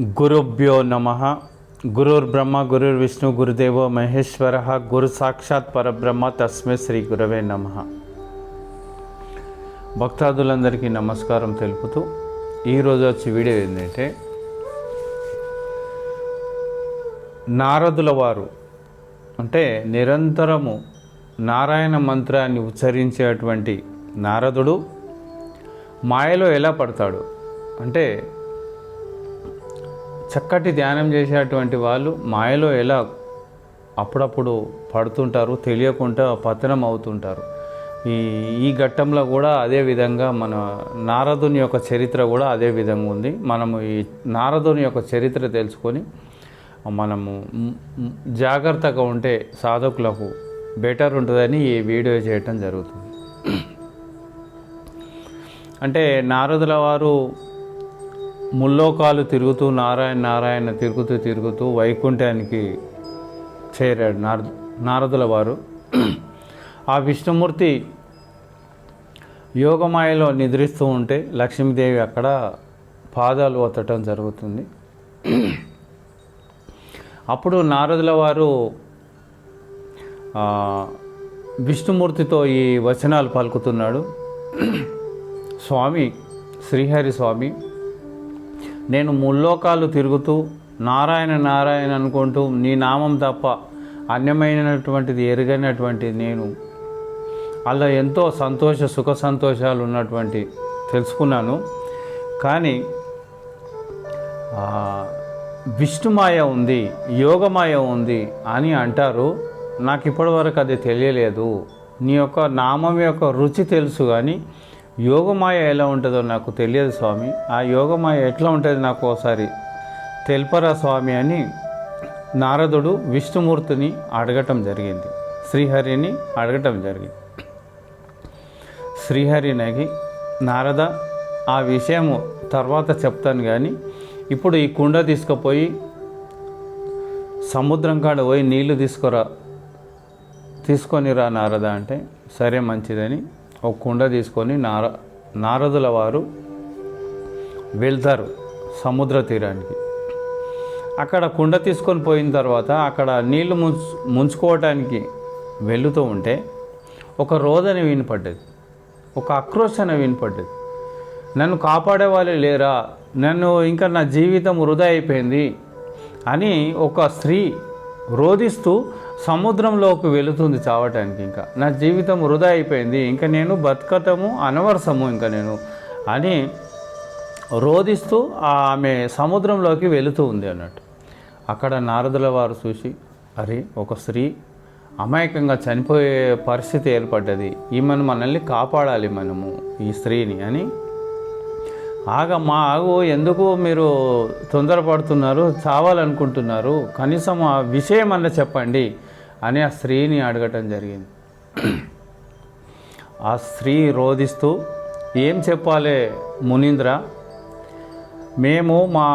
గురుభ్యో నమ. గురుర్బ్రహ్మ గురుర్విష్ణు గురుదేవో మహేశ్వర. గురు సాక్షాత్ పరబ్రహ్మ తస్మే శ్రీ గురవే నమ. భక్తాదులందరికీ నమస్కారం తెలుపుతూ ఈరోజు వచ్చి వీడియో ఏంటంటే నారదుల వారు అంటే నిరంతరము నారాయణ మంత్రాన్ని ఉచ్చరించేటువంటి నారదుడు మాయలో ఎలా పడతాడు? అంటే చక్కటి ధ్యానం చేసేటువంటి వాళ్ళు మాయలో ఎలా అప్పుడప్పుడు పడుతుంటారు తెలియకుండా పతనం అవుతుంటారు. ఈ ఈ ఘట్టంలో కూడా అదే విధంగా మన నారదుని యొక్క చరిత్ర కూడా అదే విధంగా ఉంది. మనము ఈ నారదుని యొక్క చరిత్ర తెలుసుకొని మనము జాగ్రత్తగా ఉంటే సాధకులకు బెటర్ ఉంటుందని ఈ వీడియో చేయటం జరుగుతుంది. అంటే నారదుల వారు ముల్లోకాలు తిరుగుతూ నారాయణ నారాయణ తిరుగుతూ తిరుగుతూ వైకుంఠానికి చేరాడు నార నారదుల వారు. ఆ విష్ణుమూర్తి యోగమాయలో నిద్రిస్తూ ఉంటే లక్ష్మీదేవి అక్కడ పాదాలు ఒత్తటం జరుగుతుంది. అప్పుడు నారదుల వారు విష్ణుమూర్తితో ఈ వచనాలు పలుకుతున్నాడు. స్వామి శ్రీహరి స్వామి నేను ముల్లోకాలు తిరుగుతూ నారాయణ నారాయణ అనుకుంటూ నీ నామం తప్ప అన్యమైనటువంటిది ఎరగనటువంటి నేను. అలా ఎంతో సంతోష సుఖ సంతోషాలు ఉన్నటువంటి తెలుసుకున్నాను. కానీ విష్ణుమాయ ఉంది యోగమాయ ఉంది అని అంటారు. నాకు ఇప్పటివరకు అది తెలియలేదు. నీ యొక్క నామం యొక్క రుచి తెలుసు కానీ యోగమాయ ఎలా ఉంటుందో నాకు తెలియదు స్వామి. ఆ యోగమాయ ఎట్లా ఉంటుంది నాకు ఒకసారి తెల్పరా స్వామి అని నారదుడు విష్ణుమూర్తిని అడగటం జరిగింది. శ్రీహరిని అడగటం జరిగింది. శ్రీహరినకి నారద ఆ విషయము తర్వాత చెప్తాను కానీ ఇప్పుడు ఈ కుండ తీసుకుపోయి సముద్రం కాడ పోయి నీళ్ళు తీసుకురా తీసుకొని రా నారద అంటే సరే మంచిదని ఒక కుండ తీసుకొని నార నారదుల వారు వెళ్తారు సముద్ర తీరానికి. అక్కడ కుండ తీసుకొని పోయిన తర్వాత అక్కడ నీళ్ళు ముంచు ముంచుకోవటానికి వెళుతూ ఉంటే ఒక రోదన వినపడ్డది. ఒక ఆక్రోశన వినపడ్డది. నన్ను కాపాడే వాళ్ళే లేరా? నన్ను ఇంకా నా జీవితం వృధా అయిపోయింది అని ఒక స్త్రీ రోధిస్తూ సముద్రంలోకి వెళుతుంది చావటానికి ఇంకా. నా జీవితం వృధా అయిపోయింది. ఇంకా నేను బతకటము అనవరసము ఇంకా నేను అని రోధిస్తూ ఆమె సముద్రంలోకి వెళుతూ ఉంది అన్నట్టు. అక్కడ నారదుల వారు చూసి అరే ఒక స్త్రీ అమాయకంగా చనిపోయే పరిస్థితి ఏర్పడ్డది. ఈమెను మనల్ని కాపాడాలి మనము ఈ స్త్రీని అని. ఆగ మా ఆగు. ఎందుకు మీరు తొందరపడుతున్నారు? చావాలనుకుంటున్నారు. కనీసం ఆ విషయం అన్న చెప్పండి. అని ఆ స్త్రీని అడగటం జరిగింది. ఆ స్త్రీ రోధిస్తూ ఏం చెప్పాలి మునీంద్ర? మేము మా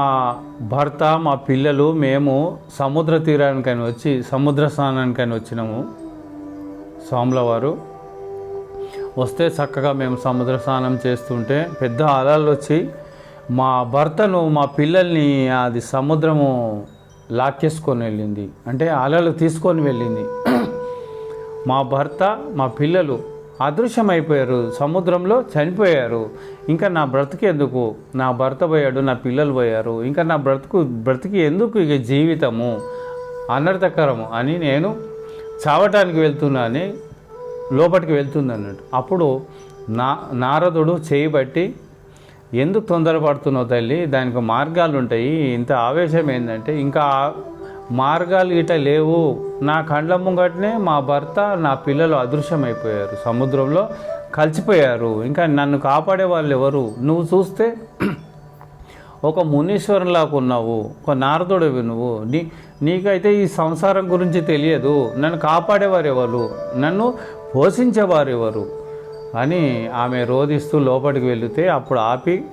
భర్త మా పిల్లలు మేము సముద్ర తీరానికని వచ్చి సముద్ర స్నానానికని వచ్చినాము స్వాముల వారు వస్తే చక్కగా మేము సముద్ర స్నానం చేస్తుంటే పెద్ద అలలు వచ్చి మా భర్తను మా పిల్లల్ని అది సముద్రము లాక్కేసుకొని వెళ్ళింది. అంటే అలలు తీసుకొని వెళ్ళింది. మా భర్త మా పిల్లలు అదృశ్యమైపోయారు. సముద్రంలో చనిపోయారు. ఇంకా నా బ్రతికి ఎందుకు? నా భర్త పోయాడు నా పిల్లలు పోయారు. ఇంకా నా బ్రతుకు బ్రతికి ఎందుకు ఇక జీవితము? అనర్థకరము అని నేను చావటానికి వెళ్తున్నానని లోపలికి వెళ్తుంది అన్నట్టు అప్పుడు నా నారదుడు చేయబట్టి ఎందుకు తొందరపడుతున్నావు తల్లి? దానికి మార్గాలు ఉంటాయి ఇంత ఆవేశం ఏంటంటే ఇంకా మార్గాలు ఇట లేవు. నా కండ్ల ముంగటనే మా భర్త నా పిల్లలు అదృశ్యమైపోయారు. సముద్రంలో కలిసిపోయారు. ఇంకా నన్ను కాపాడే వాళ్ళు ఎవరు నువ్వు చూస్తే ఒక మునీశ్వరంలాగా ఉన్నావు ఒక నారదుడివి నువ్వు. నీ నీకైతే ఈ సంసారం గురించి తెలియదు. నన్ను కాపాడేవారు ఎవరు నన్ను పోషించేవారు ఎవరు అని ఆమె రోధిస్తూ లోపలికి వెళితే అప్పుడు ఆపి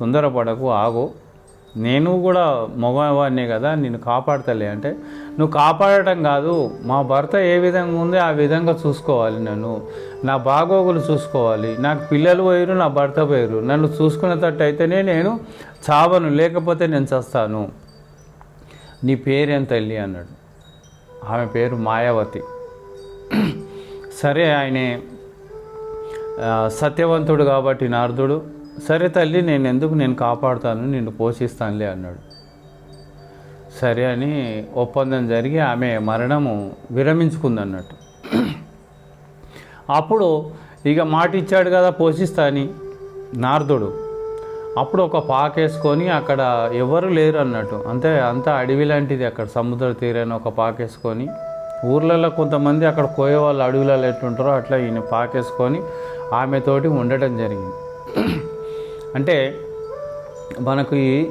తొందరపడకు ఆగు. నేను కూడా మగవాడినే కదా నిన్ను కాపాడతలే. అంటే నువ్వు కాపాడటం కాదు మా భర్త ఏ విధంగా ఉంది ఆ విధంగా చూసుకోవాలి నన్ను. నా బాగోగులు చూసుకోవాలి. నాకు పిల్లలు పోయారు నా భర్త పోయారు నన్ను చూసుకునేటట్టు అయితేనే నేను చావను లేకపోతే నేను చస్తాను. నీ పేరేం తల్లి? అన్నాడు. ఆమె పేరు మాయావతి. సరే ఆయనే సత్యవంతుడు కాబట్టి నారదుడు సరే తల్లి నేను ఎందుకు నేను కాపాడుతాను నిన్ను పోషిస్తానులే అన్నాడు. సరే అని ఒప్పందం జరిగి ఆమె మరణము విరమించుకుంది అన్నట్టు అప్పుడు ఇక మాట ఇచ్చాడు కదా పోషిస్తా అని నారదుడు. అప్పుడు ఒక పాకేసుకొని అక్కడ ఎవరు లేరు అన్నట్టు. అంతే అంతా అడవి లాంటిది అక్కడ సముద్ర తీరాన ఒక పాకేసుకొని ఊర్లలో కొంతమంది అక్కడ కోయేవాళ్ళు అడవులలో ఎట్లుంటారో అట్లా ఈయన పాకేసుకొని ఆమెతోటి ఉండటం జరిగింది. అంటే మనకు ఈ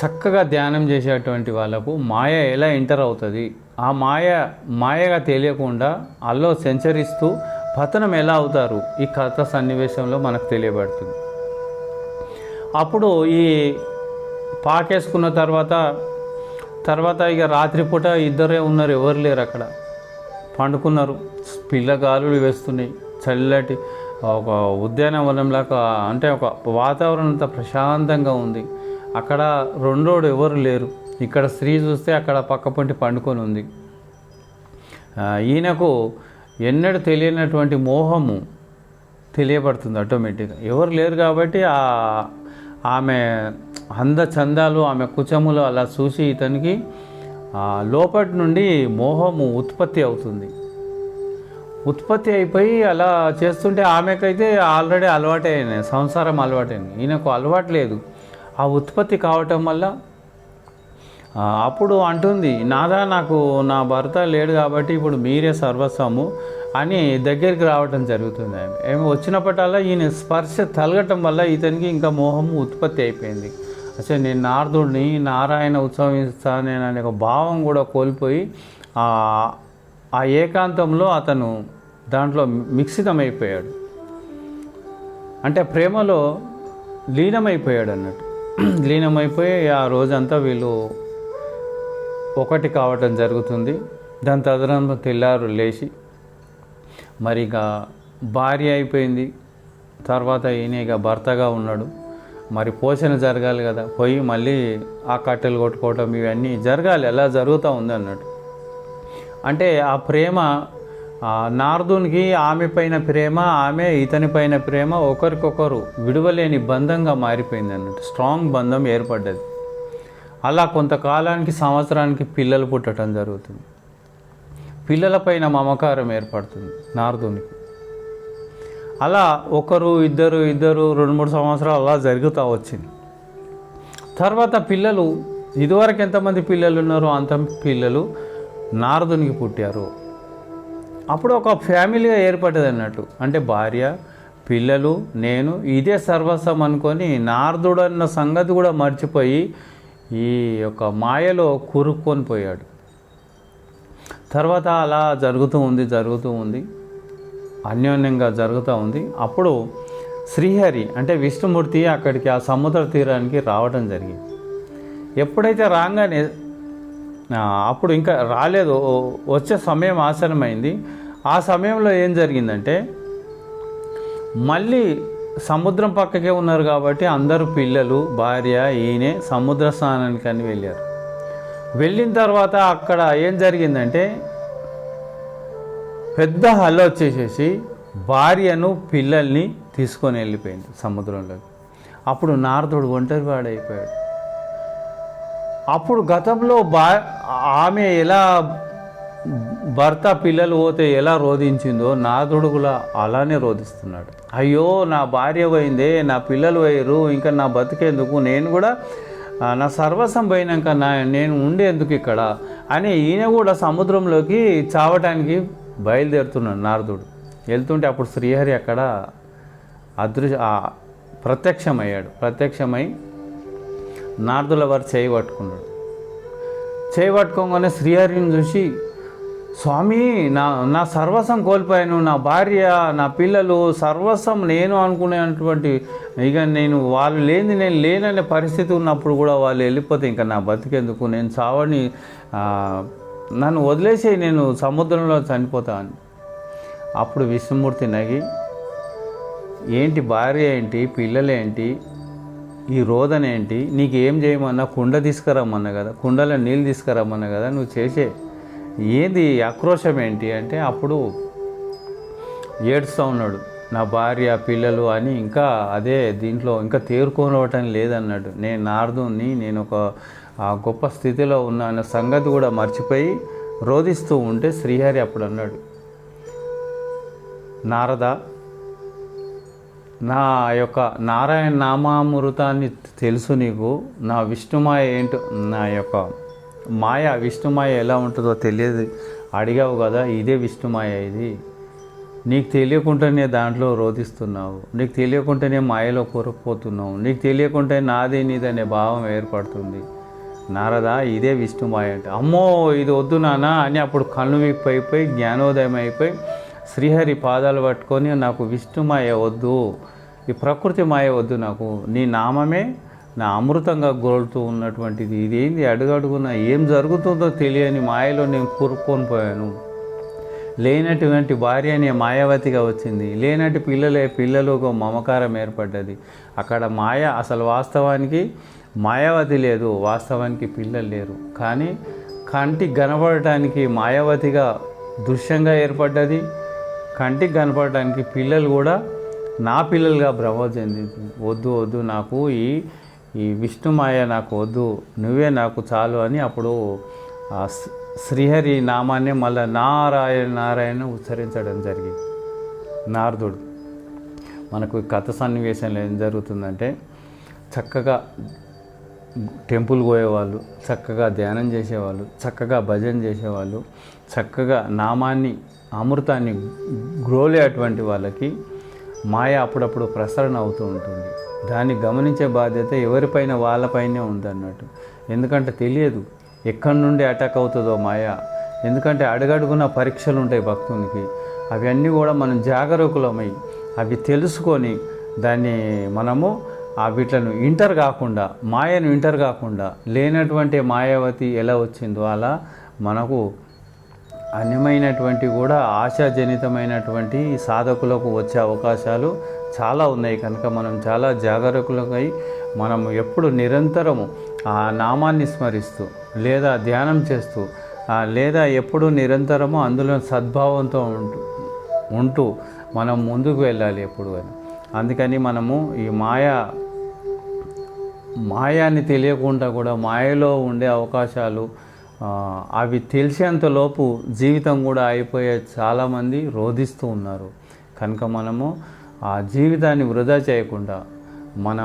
చక్కగా ధ్యానం చేసేటువంటి వాళ్ళకు మాయ ఎలా ఎంటర్ అవుతుంది? ఆ మాయ మాయగా తెలియకుండా అల్లో సెంచరిస్తూ పతనం ఎలా అవుతారు? ఈ కథ సన్నివేశంలో మనకు తెలియబడుతుంది. అప్పుడు ఈ పాకేసుకున్న తర్వాత తర్వాత ఇక రాత్రిపూట ఇద్దరే ఉన్నారు ఎవరు లేరు అక్కడ. పండుకున్నారు. పిల్లగాలులు వేస్తున్నాయి. చల్లటి ఒక ఉద్యానవనంలాగా అంటే ఒక వాతావరణం అంతా ప్రశాంతంగా ఉంది. అక్కడ రెండోడు ఎవరు లేరు. ఇక్కడ స్త్రీ చూస్తే అక్కడ పక్కపొంటి పండుకొని ఉంది. ఈయనకు ఎన్నడూ తెలియనటువంటి మోహము తెలియబడుతుంది ఆటోమేటిక్గా. ఎవరు లేరు కాబట్టి ఆమె అందచందాలు ఆమె కుచములు అలా చూసి ఇతనికి లోపటి నుండి మోహము ఉత్పత్తి అవుతుంది. ఉత్పత్తి అయిపోయి అలా చేస్తుంటే ఆమెకైతే ఆల్రెడీ అలవాటే సంసారం అలవాటైంది ఈయనకు అలవాటు లేదు. ఆ ఉత్పత్తి కావటం వల్ల అప్పుడు అంటుంది నాదా నాకు నా భర్త లేడు కాబట్టి ఇప్పుడు మీరే సర్వస్వము అని దగ్గరికి రావటం జరుగుతుంది ఆమె. ఏమి వచ్చినప్పటల్లా ఈయన స్పర్శ తలగటం వల్ల ఇతనికి ఇంకా మోహము ఉత్పత్తి అయిపోయింది. అసలు నేను నారదుడిని నారాయణ ఉత్సవిస్తాననే ఒక భావం కూడా కోల్పోయి ఆ ఆ ఏకాంతంలో అతను దాంట్లో మిక్సితమైపోయాడు అంటే ప్రేమలో లీనమైపోయాడు అన్నట్టు లీనమైపోయి ఆ రోజంతా వీళ్ళు ఒకటి కావటం జరుగుతుంది. దాని తదనంతరం తెల్లారు లేచి మరి ఇక భార్య అయిపోయింది. తర్వాత ఈయన ఇక భర్తగా ఉన్నాడు. మరి పోషణ జరగాలి కదా. పోయి మళ్ళీ ఆ కట్టెలు కొట్టుకోవటం ఇవన్నీ జరగాలి. ఎలా జరుగుతూ ఉంది అన్నట్టు. అంటే ఆ ప్రేమ నార్దునికి నారదునికి ఆమె పైన ప్రేమ ఆమె ఇతని పైన ప్రేమ ఒకరికొకరు విడువలేని బంధంగా మారిపోయింది అన్నట్టు. స్ట్రాంగ్ బంధం ఏర్పడ్డది. అలా కొంతకాలానికి సంవత్సరానికి పిల్లలు పుట్టడం జరుగుతుంది. పిల్లలపైన మమకారం ఏర్పడుతుంది నారదునికి. అలా ఒకరు ఇద్దరు ఇద్దరు రెండు మూడు సంవత్సరాలు అలా జరుగుతూ వచ్చింది. తర్వాత పిల్లలు ఇదివరకు ఎంతమంది పిల్లలు ఉన్నారో అంత పిల్లలు నారదునికి పుట్టారు. అప్పుడు ఒక ఫ్యామిలీగా ఏర్పడ్డది అన్నట్టు. అంటే భార్య పిల్లలు నేను ఇదే సర్వస్వం అనుకొని నారదుడు అన్న సంగతి కూడా మర్చిపోయి ఈ యొక్క మాయలో కూరుక్కొని పోయాడు. తర్వాత అలా జరుగుతూ ఉంది జరుగుతూ ఉంది. అన్యోన్యంగా జరుగుతూ ఉంది. అప్పుడు శ్రీహరి అంటే విష్ణుమూర్తి అక్కడికి ఆ సముద్ర తీరానికి రావడం జరిగింది. ఎప్పుడైతే రాగానే అప్పుడు ఇంకా రాలేదు. వచ్చే సమయం ఆసనమైంది ఆ సమయంలో ఏం జరిగిందంటే మళ్ళీ సముద్రం పక్కకే ఉన్నారు కాబట్టి అందరూ పిల్లలు భార్య ఈయనే సముద్ర స్నానానికి అని వెళ్ళారు. వెళ్ళిన తర్వాత అక్కడ ఏం జరిగిందంటే పెద్ద హల్ల వచ్చేసేసి భార్యను పిల్లల్ని తీసుకొని వెళ్ళిపోయింది సముద్రంలోకి. అప్పుడు నారదుడు ఒంటరి వాడైపోయాడు. అప్పుడు గతంలో బా ఆమె ఎలా భర్త పిల్లలు పోతే ఎలా రోధించిందో నాదుడు కూడా అలానే రోధిస్తున్నాడు. అయ్యో నా భార్య పోయిందే నా పిల్లలు పోయారు ఇంకా నా బతికేందుకు నేను కూడా నా సర్వస్వం పోయినాక నా నేను ఉండేందుకు ఇక్కడ అని ఈయన కూడా సముద్రంలోకి చావటానికి బయలుదేరుతున్నాడు నారదుడు. వెళ్తుంటే అప్పుడు శ్రీహరి అక్కడ అదృశ్య ప్రత్యక్షమయ్యాడు. ప్రత్యక్షమై నారదుల వారు చేయి పట్టుకున్నాడు. చేయి పట్టుకోగానే శ్రీహరిని చూసి స్వామి నా నా సర్వస్వం కోల్పోయాను. నా భార్య నా పిల్లలు సర్వస్వం నేను అనుకునేటువంటి ఇక నేను వాళ్ళు లేని నేను లేననే పరిస్థితి ఉన్నప్పుడు కూడా వాళ్ళు వెళ్ళిపోతే ఇంకా నా బతికేందుకు? నేను చావని నన్ను వదిలేసి నేను సముద్రంలో చనిపోతాను. అప్పుడు విష్ణుమూర్తి నగి ఏంటి భార్య ఏంటి? పిల్లలేంటి? ఈ రోదన ఏంటి నీకు ఏం చేయమన్నా? కుండ తీసుకురమ్మన్నా కదా? కుండలో నీళ్ళు తీసుకురమ్మన్నా కదా? నువ్వు చేసే ఏంది ఆక్రోశం ఏంటి? అంటే అప్పుడు ఏడుస్తూ ఉన్నాడు. నా భార్య పిల్లలు అని ఇంకా అదే దీంట్లో ఇంకా తేరుకోనవటం లేదన్నాడు. నేను నారదుని నేను ఒక ఆ గొప్ప స్థితిలో ఉన్న అన్న సంగతి కూడా మర్చిపోయి రోధిస్తూ ఉంటే శ్రీహరి అప్పుడు అన్నాడు నారద నా యొక్క నారాయణ నామామృతాన్ని తెలుసు నీకు. నా విష్ణుమాయ ఏంటో నా యొక్క మాయ విష్ణుమాయ ఎలా ఉంటుందో తెలియదు. అడిగావు కదా ఇదే విష్ణుమాయ ఇది. నీకు తెలియకుండానే దాంట్లో రోధిస్తున్నావు. నీకు తెలియకుండానే మాయలో కోరుకుపోతున్నావు నీకు తెలియకుంటే నాది నీదనే భావం ఏర్పడుతుంది. నారదా ఇదే విష్ణుమాయ అంటే అమ్మో ఇది వద్దు నాన్న అని అప్పుడు కళ్ళు విప్పైపోయి జ్ఞానోదయం అయిపోయి శ్రీహరి పాదాలు పట్టుకొని నాకు విష్ణుమాయ వద్దు ఈ ప్రకృతి మాయ వద్దు నాకు నీ నామమే నా అమృతంగా గోలుతూ ఉన్నటువంటిది. ఇదేంది అడుగడుగున ఏం జరుగుతుందో తెలియని మాయలో నేను కూరుకొని పోయాను. లేనటువంటి భార్య అనే మాయావతిగా వచ్చింది. లేనటి పిల్లలే పిల్లలకు మమకారం ఏర్పడ్డది. అక్కడ మాయ అసలు వాస్తవానికి మాయావతి లేదు వాస్తవానికి పిల్లలు లేరు. కానీ కంటికి కనపడటానికి మాయావతిగా దృశ్యంగా ఏర్పడ్డది. కంటికి కనపడటానికి పిల్లలు కూడా నా పిల్లలుగా భ్రమ చెందింది. వద్దు వద్దు నాకు ఈ ఈ విష్ణుమాయ నాకు వద్దు నువ్వే నాకు చాలు అని అప్పుడు ఆ శ్రీహరి నామాన్ని మళ్ళీ నారాయణ నారాయణ ఉచ్చరించడం జరిగింది. నారదుడు. మనకు కథ సన్నివేశంలో ఏం జరుగుతుందంటే చక్కగా టెంపుల్ పోయేవాళ్ళు చక్కగా ధ్యానం చేసేవాళ్ళు చక్కగా భజన చేసేవాళ్ళు చక్కగా నామాన్ని అమృతాన్ని గ్రోలేటువంటి వాళ్ళకి మాయ అప్పుడప్పుడు ప్రసరణ అవుతూ ఉంటుంది. దాన్ని గమనించే బాధ్యత ఎవరిపైన వాళ్ళపైనే ఉందన్నట్టు. ఎందుకంటే తెలియదు ఎక్కడి నుండి అటాక్ అవుతుందో మాయ. ఎందుకంటే అడుగడుగున పరీక్షలు ఉంటాయి భక్తునికి. అవన్నీ కూడా మనం జాగరూకులమై అవి తెలుసుకొని దాన్ని మనము వీటిలను ఇంటర్ కాకుండా మాయను ఇంటర్ కాకుండా లేనటువంటి మాయావతి ఎలా వచ్చిందో అలా మనకు అన్యమైనటువంటి కూడా ఆశాజనితమైనటువంటి సాధకులకు వచ్చే అవకాశాలు చాలా ఉన్నాయి. కనుక మనం చాలా జాగరూకులకై మనం ఎప్పుడు నిరంతరము ఆ నామాన్ని స్మరిస్తూ లేదా ధ్యానం చేస్తూ లేదా ఎప్పుడు నిరంతరము అందులో సద్భావంతో ఉంటూ ఉంటూ మనం ముందుకు వెళ్ళాలి ఎప్పుడు అని. అందుకని మనము ఈ మాయా మాయాన్ని తెలియకుండా కూడా మాయలో ఉండే అవకాశాలు అవి తెలిసేంతలోపు జీవితం కూడా అయిపోయే చాలామంది రోధిస్తూ ఉన్నారు. కనుక మనము ఆ జీవితాన్ని వృధా చేయకుండా మన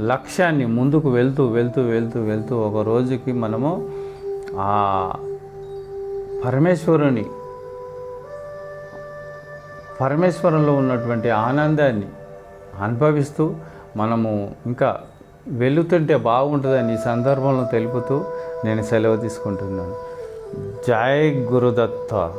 లక్ష్యాన్ని ముందుకు వెళ్తూ వెళ్తూ వెళ్తూ వెళ్తూ ఒక రోజుకి మనము ఆ పరమేశ్వరుని పరమేశ్వరంలో ఉన్నటువంటి ఆనందాన్ని అనుభవిస్తూ మనము ఇంకా వెళుతుంటే బాగుంటుందని ఈ సందర్భంలో తెలుపుతూ నేను సెలవు తీసుకుంటున్నాను. జై గురుదత్త.